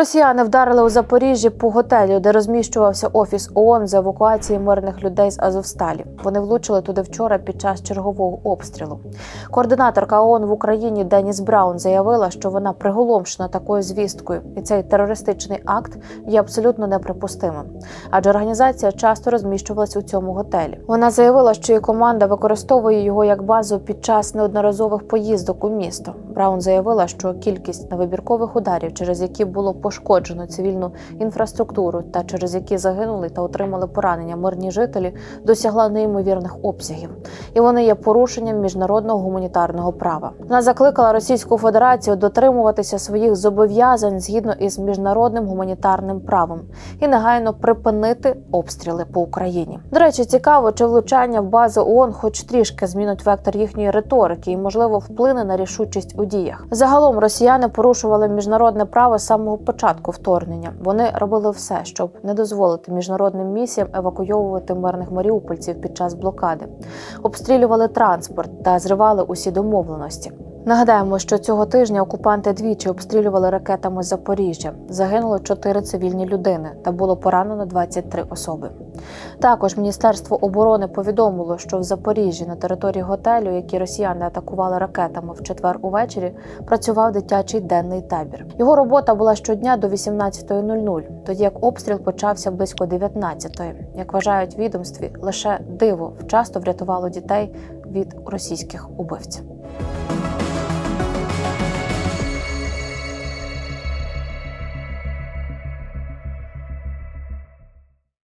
Росіяни вдарили у Запоріжжі по готелю, де розміщувався офіс ООН з евакуації мирних людей з Азовсталі. Вони влучили туди вчора під час чергового обстрілу. Координаторка ООН в Україні Деніс Браун заявила, що вона приголомшена такою звісткою, і цей терористичний акт є абсолютно неприпустимим. Адже організація часто розміщувалась у цьому готелі. Вона заявила, що її команда використовує його як базу під час неодноразових поїздок у місто. Браун заявила, що кількість невибіркових ударів, через які було пошкоджено цивільну інфраструктуру та через які загинули та отримали поранення мирні жителі, досягла неймовірних обсягів, і вони є порушенням міжнародного гуманітарного права. Вона закликала Російську Федерацію дотримуватися своїх зобов'язань згідно із міжнародним гуманітарним правом і негайно припинити обстріли по Україні. До речі, цікаво, чи влучання в базу ООН хоч трішки змінить вектор їхньої риторики і, можливо, вплине на рішучість у діях. Загалом росіяни порушували міжнародне право з самого початку вторгнення. Вони робили все, щоб не дозволити міжнародним місіям евакуйовувати мирних маріупольців під час блокади, обстрілювали транспорт та зривали усі домовленості. Нагадаємо, що цього тижня окупанти двічі обстрілювали ракетами Запоріжжя. Загинуло чотири цивільні людини та було поранено 23 особи. Також Міністерство оборони повідомило, що в Запоріжжі на території готелю, який росіяни атакували ракетами в четвер увечері, працював дитячий денний табір. Його робота була щодня до 18.00, тоді як обстріл почався близько 19.00. Як вважають відомстві, лише диво вчасно врятувало дітей від російських убивців.